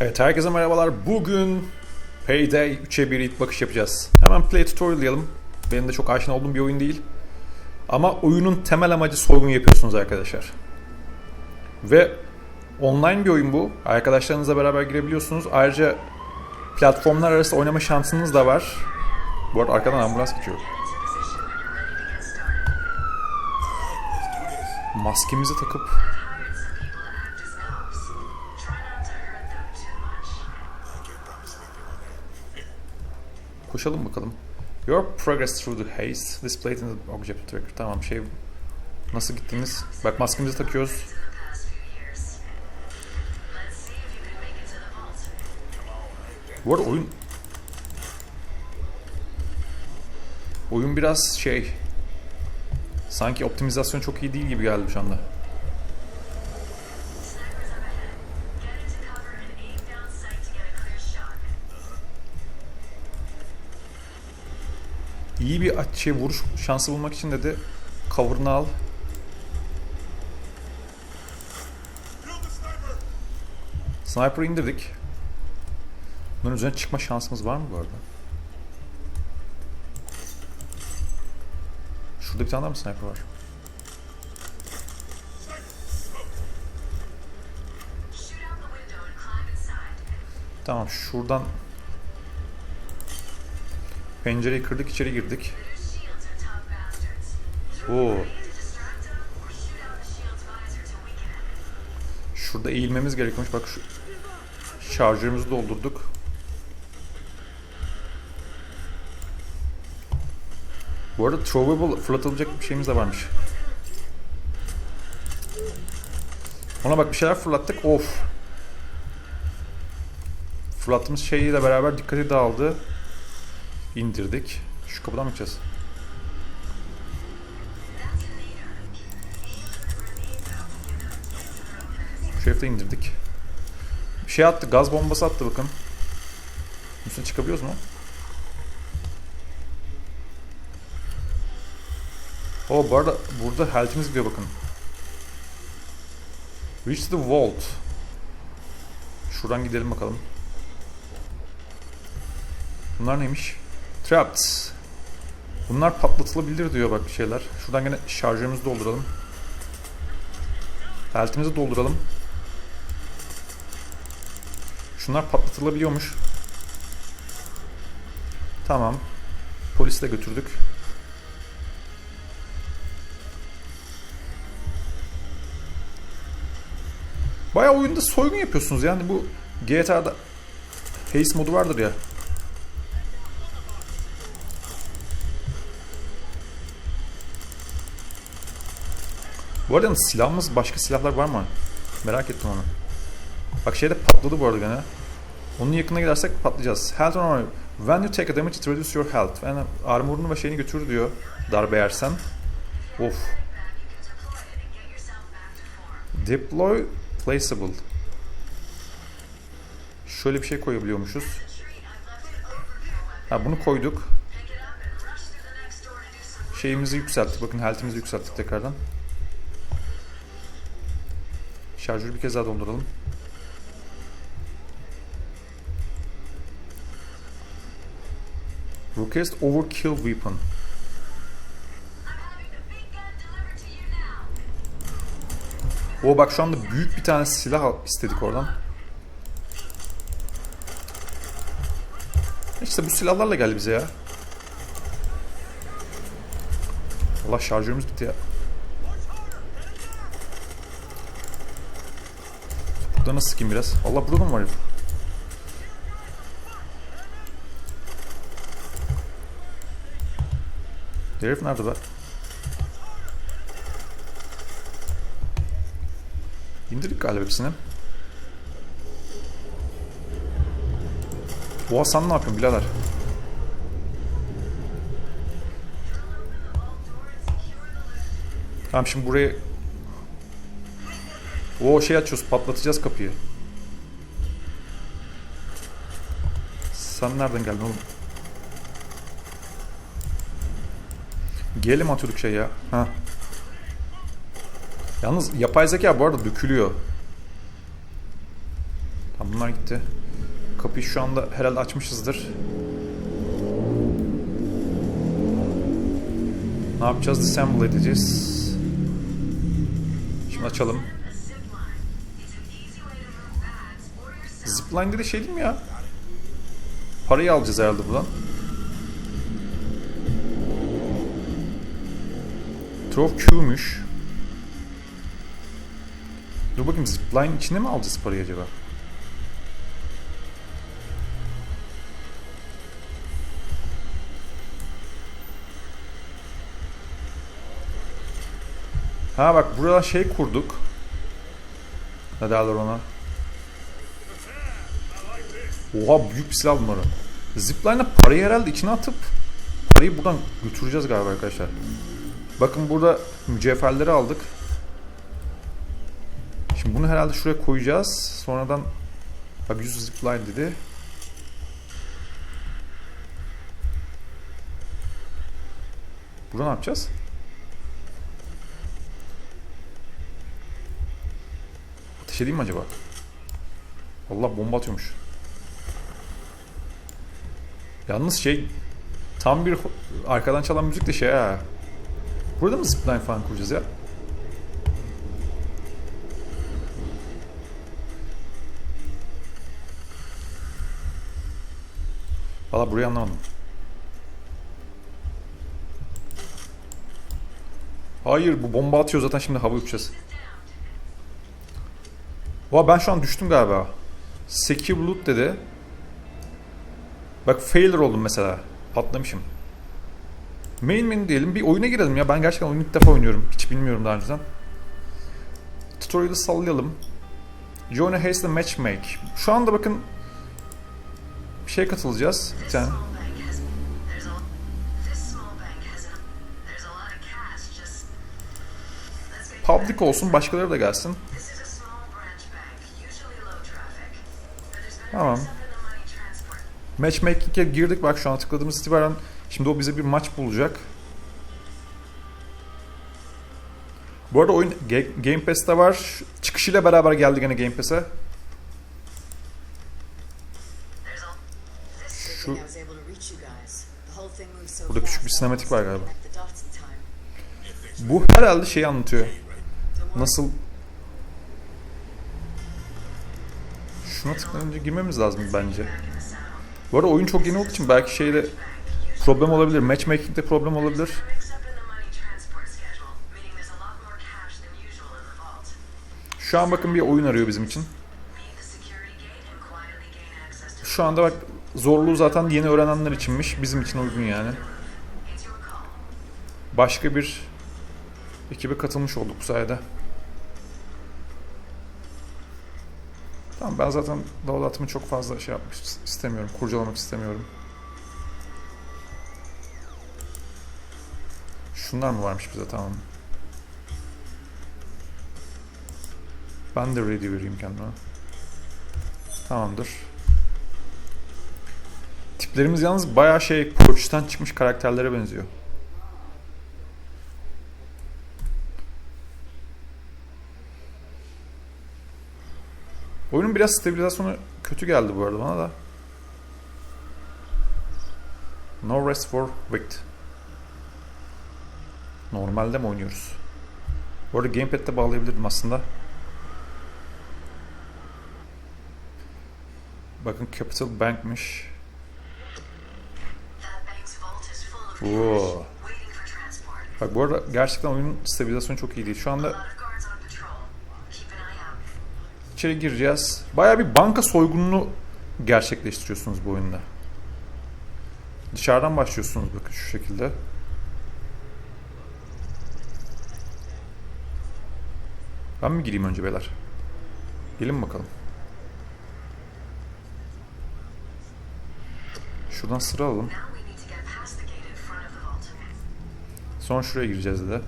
Evet herkese merhabalar. Bugün Payday 3'e bir ilk bakış yapacağız. Hemen play tutorial'layalım. Benim de çok aşina olduğum bir oyun değil. Ama oyunun temel amacı soygun yapıyorsunuz arkadaşlar. Ve online bir oyun bu. Arkadaşlarınızla beraber girebiliyorsunuz. Ayrıca platformlar arası oynama şansınız da var. Bu arada arkadan ambulans geçiyor. Maskemizi takıp Koşalım bakalım. Your progress through the haze displayed in the object tracker. Tamam şey nasıl gittiniz? Bak maskemizi takıyoruz. Bu arada oyun oyun biraz şey sanki optimizasyon çok iyi değil gibi geldi şu anda. İyi bir şey vuruş şansı bulmak için dedi cover'ını al. Sniper indirdik. Bunun üzerine çıkma şansımız var mı bu arada? Şurada bir tane daha mı sniper var? Tamam şuradan pencereyi kırdık içeri girdik. Oo. Şurada eğilmemiz gerekiyormuş. Bak şu şarjörümüzü doldurduk. Bu arada throwable fırlatılacak bir şeyimiz de varmış. Ona bak bir şeyler fırlattık. Of. Fırlattığımız şeyle beraber dikkati dağıldı. İndirdik. Şu kapıdan mı gideceğiz? Şu herifte indirdik. Şey attı. Gaz bombası attı bakın. Üstüne çıkabiliyoruz mu? O bu arada burada health'imiz gidiyor bakın. Reach the vault. Şuradan gidelim bakalım. Bunlar neymiş? Trapped. Bunlar patlatılabilir diyor bak şeyler. Şuradan gene şarjörümüzü dolduralım. Health'imizi dolduralım. Şunlar patlatılabiliyormuş. Tamam. Polisi de götürdük. Bayağı oyunda soygun yapıyorsunuz yani bu GTA'da Haze modu vardır ya. Bu arada silahımız başka silahlar var mı? Merak ettim onu. Bak şeyde patladı bu arada gene. Onun yakına gidersek patlayacağız. Health armor. When you take a damage it reduces your health. Yani armorunu ve şeyini götür diyor. Darbe yersen. Of. Deploy placeable. Şöyle bir şey koyabiliyormuşuz. Ha bunu koyduk. Şeyimizi yükselttik. Bakın health'imizi yükselttik tekrardan. Şarjörü bir kez daha dolduralım. Request overkill weapon. O bak şu anda büyük bir tane silah istedik oradan. İşte bu silahlarla geldi bize ya. Allah şarjörümüz bitti ya. Topuklarına sıkayım biraz. Allah burada mı var herif? Herif nerede be? İndirdik galiba hepsini. Oha sen ne yapıyorsun birader? Tamam şimdi buraya... O şey açıyoruz patlatacağız kapıyı. Sen nereden geldin oğlum? Gelelim atıyorduk şey ya. Ha. Yalnız yapay zeka bu arada dökülüyor. Tamam bunlar gitti. Kapıyı şu anda herhalde açmışızdır. Ne yapacağız? Disassemble edeceğiz. Şimdi açalım. Zipline şey değil mi ya? Parayı alacağız herhalde buradan. Trove Q'muş. Dur bakayım zipline içinde mi alacağız parayı acaba? Ha bak burada şey kurduk. Ne derler ona? Oha büyük bir silah bunları. Zipline'la parayı herhalde içine atıp parayı buradan götüreceğiz galiba arkadaşlar. Bakın burada mücevherleri aldık. Şimdi bunu herhalde şuraya koyacağız. Sonradan bak 100 zipline dedi. Burada ne yapacağız? Ateş edeyim mi acaba? Allah bomba atıyormuş. Yalnız şey tam bir arkadan çalan müzik de şey ha. Burada mı zipline falan kuracağız ya? Valla burayı anlamadım. Hayır bu bomba atıyor zaten şimdi hava uçacağız. Oha ben şu an düştüm galiba. Secure loot dedi. Bak failure oldum mesela. Patlamışım. Main menü diyelim. Bir oyuna girelim ya. Ben gerçekten oyunu ilk defa oynuyorum. Hiç bilmiyorum daha önceden. Tutorial'ı sallayalım. Join a Haste Matchmake. Şu anda bakın bir şey katılacağız. Bir tane. Public olsun. Başkaları da gelsin. Tamam. Matchmaking'e girdik bak şu an tıkladığımız itibaren şimdi o bize bir maç bulacak. Bu arada oyun Ga- Game Pass'te var. Çıkışıyla beraber geldi gene Game Pass'e. Şu Burada küçük bir sinematik var galiba. bu herhalde şeyi anlatıyor. Nasıl Şuna tıklayınca girmemiz lazım bence. Bu arada oyun çok yeni olduğu için belki şeyde problem olabilir. Matchmaking'de problem olabilir. Şu an bakın bir oyun arıyor bizim için. Şu anda bak zorluğu zaten yeni öğrenenler içinmiş. Bizim için uygun yani. Başka bir ekibe katılmış olduk bu sayede. Tamam ben zaten Davlat'ımı çok fazla şey yapmak istemiyorum. Kurcalamak istemiyorum. Şunlar mı varmış bize tamam. Ben de ready vereyim kendime. Tamamdır. Tiplerimiz yalnız bayağı şey Poach'tan çıkmış karakterlere benziyor. Biraz stabilizasyonu kötü geldi bu arada bana da. No rest for Wicked. Normalde mi oynuyoruz? Bu arada gamepad'de bağlayabilirdim aslında. Bakın Capital Bank'miş. Oo. Bak bu arada gerçekten oyunun stabilizasyonu çok iyi değil. Şu anda İçeri gireceğiz. Baya bir banka soygununu gerçekleştiriyorsunuz bu oyunda. Dışarıdan başlıyorsunuz bakın şu şekilde. Ben mi gireyim önce beyler? Gelin bakalım. Şuradan sıra alalım. Sonra şuraya gireceğiz dedi.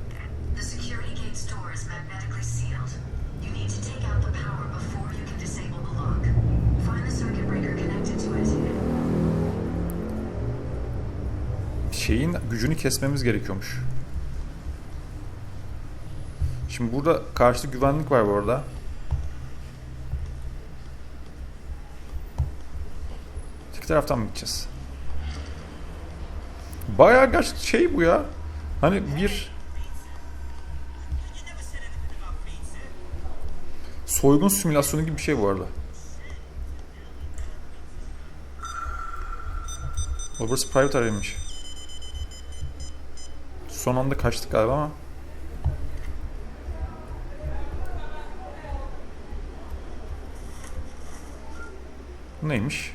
Şeyin gücünü kesmemiz gerekiyormuş. Şimdi burada karşı güvenlik var bu arada. taraftan mı gideceğiz? Bayağı gerçek şey bu ya. Hani bir soygun simülasyonu gibi bir şey bu arada. O burası private area'ymış. Son anda kaçtık galiba ama. Bu neymiş?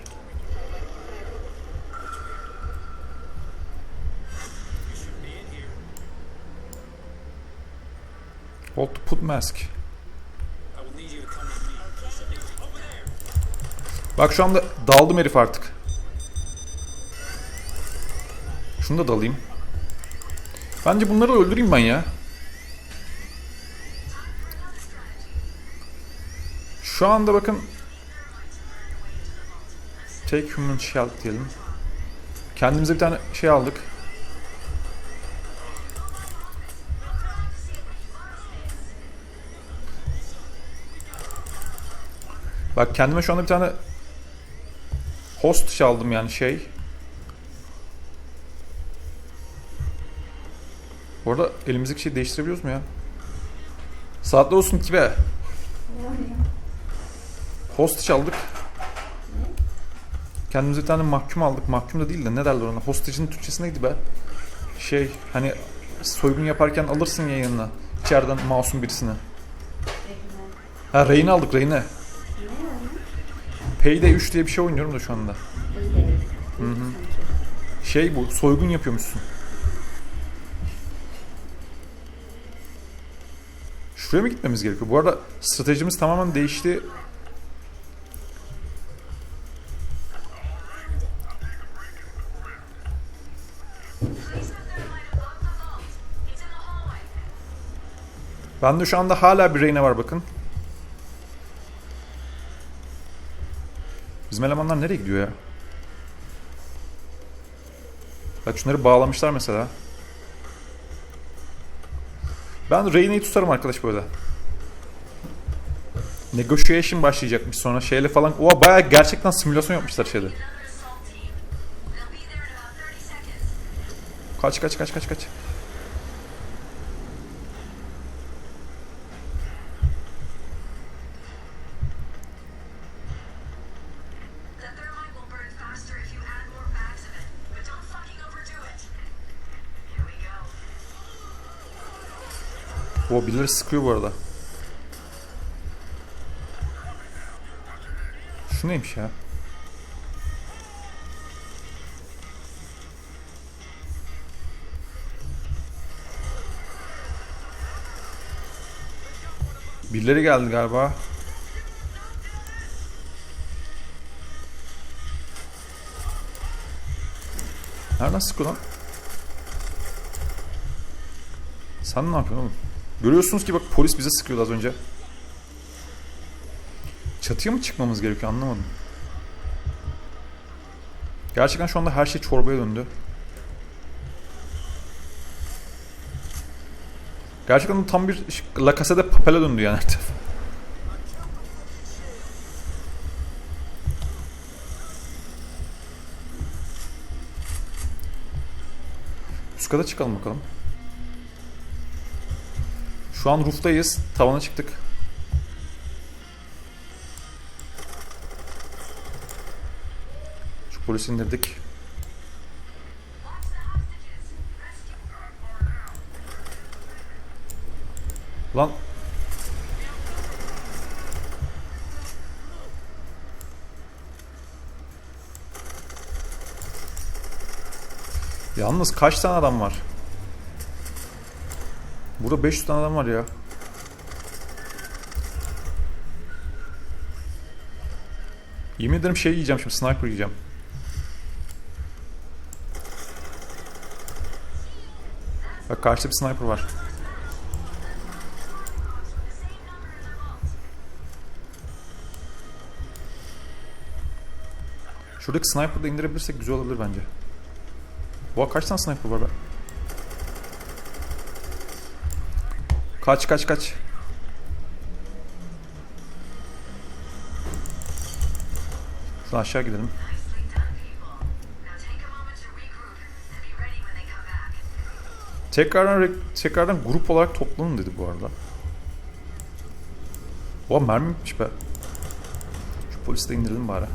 Hold to put mask. Bak şu anda daldım herif artık. Şunu da dalayım. Bence bunları öldüreyim ben ya. Şu anda bakın Take human shield diyelim. Kendimize bir tane şey aldık. Bak kendime şu anda bir tane host çaldım yani şey. Bu arada elimizdeki şeyi değiştirebiliyoruz mu ya? Saatler olsun ki be. Host çaldık. Kendimize bir tane mahkum aldık. Mahkum da değil de ne derler ona? Hostage'ın Türkçesi neydi be? Şey hani soygun yaparken alırsın ya yanına. İçeriden masum birisini. Ha rehin aldık rehine. Payday 3 diye bir şey oynuyorum da şu anda. Hı hı. Şey bu soygun yapıyormuşsun. Şuraya mı gitmemiz gerekiyor? Bu arada stratejimiz tamamen değişti. Hallway. Bende şu anda hala bir reyne var bakın. Bizim elemanlar nereye gidiyor ya? Bak şunları bağlamışlar mesela. Ben Reyne'yi tutarım arkadaş böyle. Negotiation başlayacakmış sonra şeyle falan. Oha bayağı gerçekten simülasyon yapmışlar şeyde. Another assault team. They'll be there in about 30 seconds. Kaç kaç kaç kaç kaç. O birileri sıkıyor bu arada. Şu neymiş ya? Birileri geldi galiba. Nereden sıkıyor lan? Sen ne yapıyorsun oğlum? Görüyorsunuz ki bak polis bize sıkıyordu az önce. Çatıya mı çıkmamız gerekiyor anlamadım. Gerçekten şu anda her şey çorbaya döndü. Gerçekten tam bir La Casa de Papel'e döndü yani her taraf. Çıkalım bakalım. Şu an rooftayız. Tavana çıktık. Şu polisi indirdik. Lan Yalnız kaç tane adam var? Burada 500 tane adam var ya. Yemin ederim şey yiyeceğim şimdi sniper yiyeceğim. Bak karşıda bir sniper var. Şuradaki sniper'ı da indirebilirsek güzel olabilir bence. Oha kaç tane sniper var be? Kaç kaç kaç. Daha aşağı gidelim. Tekrardan tekrardan grup olarak toplanın dedi bu arada. Oha mermi bitmiş be. Şu polisi de indirelim bari.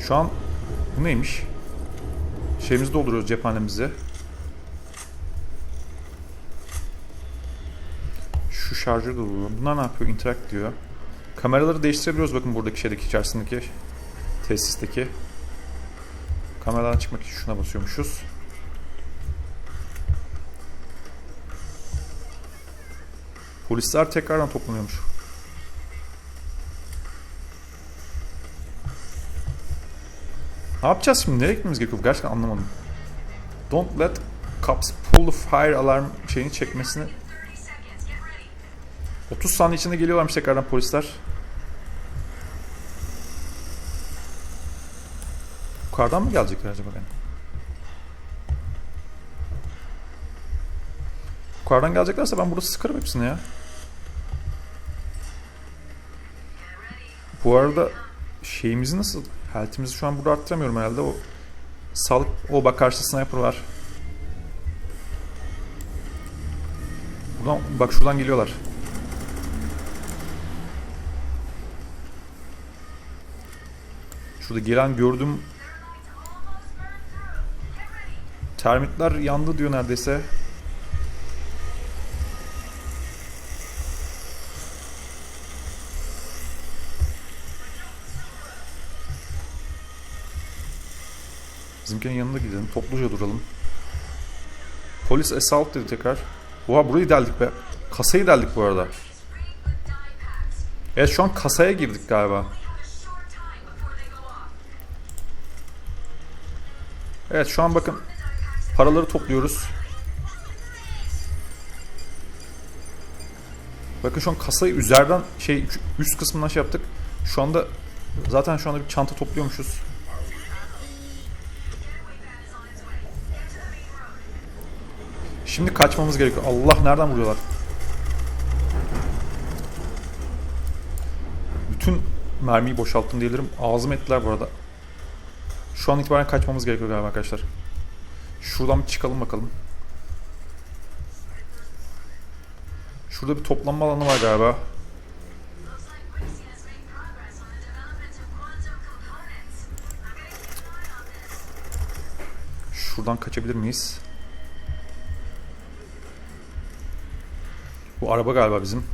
Şu an bu neymiş? Şeyimizi dolduruyoruz cephanemizi. Şu şarjör dolduruyor. Bunlar ne yapıyor? Interact diyor. Kameraları değiştirebiliyoruz bakın buradaki şeydeki içerisindeki tesisteki. Kameradan çıkmak için şuna basıyormuşuz. Polisler tekrardan toplanıyormuş. Ne yapacağız şimdi? Nereye gitmemiz gerekiyor? Gerçekten anlamadım. Don't let cops pull the fire alarm şeyini çekmesini 30 saniye içinde geliyorlarmış tekrardan polisler. Yukarıdan mı gelecekler acaba yani? Yukarıdan geleceklerse ben burada sıkarım hepsini ya. Bu arada şeyimizi nasıl? Health'imizi şu an burada arttıramıyorum herhalde. O sağlık... O bak karşıda sniper var. Buradan, bak şuradan geliyorlar. Şurada gelen gördüm termitler yandı diyor neredeyse. Bizimkinin yanına gidelim. Topluca duralım. Polis assault dedi tekrar. Oha burayı deldik be. Kasayı deldik bu arada. Evet şu an kasaya girdik galiba. Evet şu an bakın paraları topluyoruz. Bakın şu an kasayı üzerden şey üst kısmından şey yaptık. Şu anda zaten şu anda bir çanta topluyormuşuz. Şimdi kaçmamız gerekiyor. Allah nereden vuruyorlar? Bütün mermiyi boşalttım diyebilirim. Ağzım ettiler bu arada. Şu an itibaren kaçmamız gerekiyor galiba arkadaşlar. Şuradan bir çıkalım bakalım. Şurada bir toplanma alanı var galiba. Şuradan kaçabilir miyiz? Bu araba galiba bizim.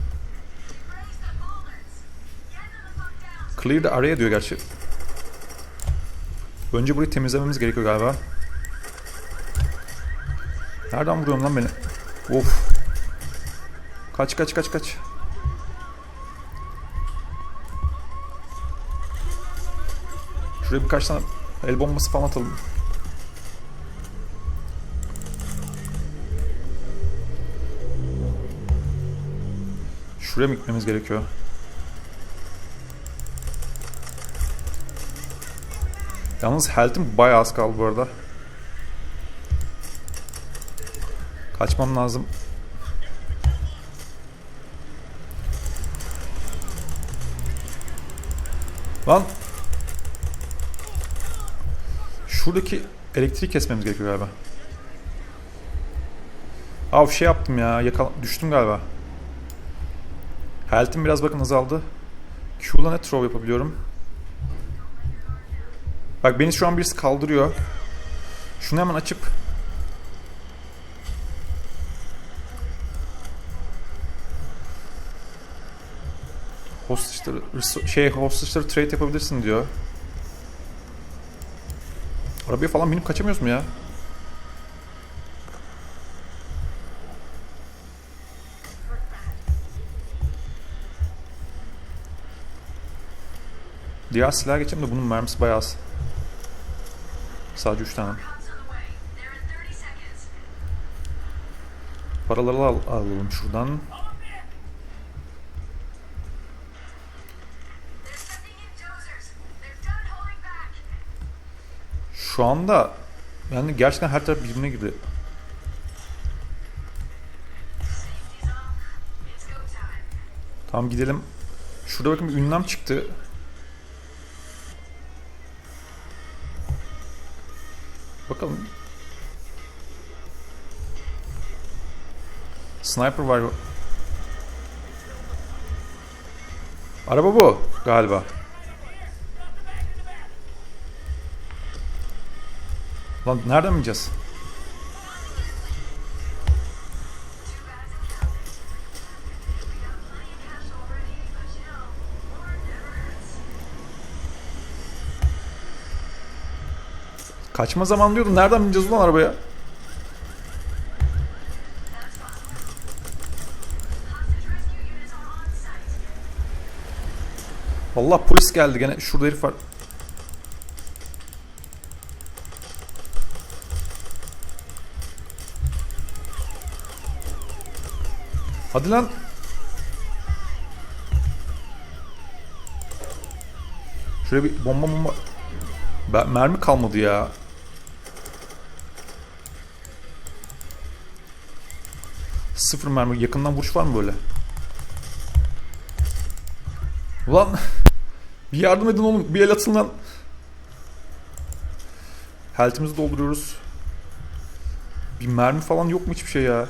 Clear the area diyor gerçi. Önce burayı temizlememiz gerekiyor galiba. Nereden vuruyorum lan beni? Of. Kaç kaç kaç kaç. Şuraya birkaç tane el bombası falan atalım. Şuraya mı gitmemiz gerekiyor? Yalnız health'im bayağı az kaldı bu arada. Kaçmam lazım. Lan. Şuradaki elektriği kesmemiz gerekiyor galiba. Av şey yaptım ya. Yakala düştüm galiba. Health'im biraz bakın azaldı. Q'la ne throw yapabiliyorum? Bak beni şu an birisi kaldırıyor. Şunu hemen açıp hostage'ları şey hostage'ları trade yapabilirsin diyor. Arabaya falan binip kaçamıyoruz mu ya? Diğer silah geçeyim de bunun mermisi bayağı. Sadece 3 tane. Cops on the way. They're in 30 seconds. Paraları al alalım şuradan. Şu anda yani gerçekten her taraf birbirine girdi. Tamam gidelim. Şurada bakın bir ünlem çıktı. Bakalım. Sniper var. Araba bu galiba. Lan nereden bineceğiz? Kaçma zaman diyordun. Nereden bineceğiz ulan arabaya? Allah polis geldi gene. Şurada herif var. Hadi lan. Şuraya bir bomba bomba. Mermi kalmadı ya. Sıfır mermi. Yakından vuruş var mı böyle? Ulan bir yardım edin oğlum. Bir el atın lan. Health'imizi dolduruyoruz. Bir mermi falan yok mu hiçbir şey ya?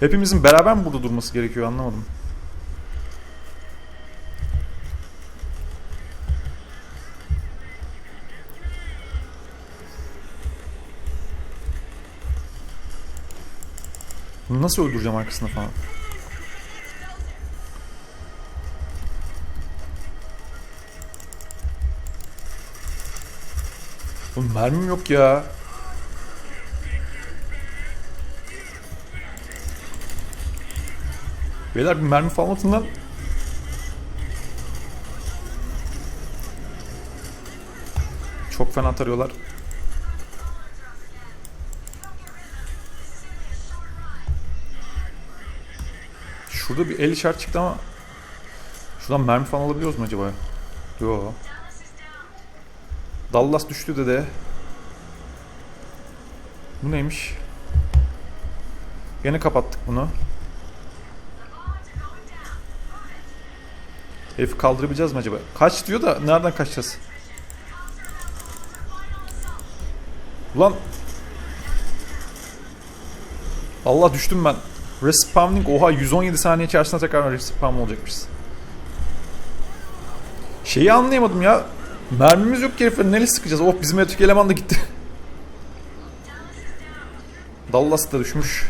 Hepimizin beraber mi burada durması gerekiyor anlamadım. Nasıl öldüreceğim arkasında falan? Oğlum mermim yok ya. Beyler bir mermi falan atın lan. Çok fena tarıyorlar. Şurada bir el işaret çıktı ama Şuradan mermi falan alabiliyoruz mu acaba? Yo. Dallas düştü dede. Bu neymiş? Yine kapattık bunu. Herifi kaldırabileceğiz mi acaba? Kaç diyor da nereden kaçacağız? Ulan Allah düştüm ben. Respawning oha 117 saniye içerisinde tekrar respawn olacakmışız. Şeyi anlayamadım ya. Mermimiz yok ki herifler nereye sıkacağız? Oh bizim etik eleman da gitti. Dallas da düşmüş.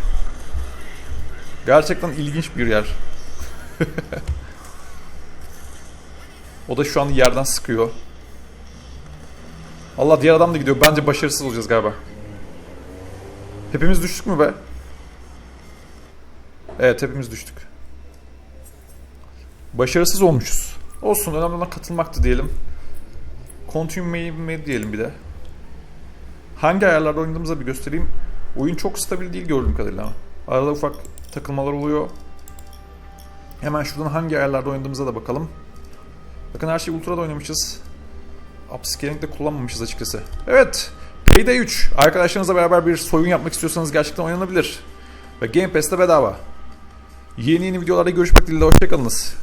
Gerçekten ilginç bir yer. o da şu an yerden sıkıyor. Allah diğer adam da gidiyor. Bence başarısız olacağız galiba. Hepimiz düştük mü be? Evet hepimiz düştük. Başarısız olmuşuz. Olsun önemli olan katılmaktı diyelim. Continue me diyelim bir de. Hangi ayarlarda oynadığımızı bir göstereyim. Oyun çok stabil değil gördüğüm kadarıyla ama. Arada ufak takılmalar oluyor. Hemen şuradan hangi ayarlarda oynadığımıza da bakalım. Bakın her şey Ultra'da oynamışız. Upscaling de kullanmamışız açıkçası. Evet. Payday 3. Arkadaşlarınızla beraber bir soyun yapmak istiyorsanız gerçekten oynanabilir. Ve Game Pass'te bedava. Yeni yeni videolarda görüşmek dileğiyle. Hoşçakalınız.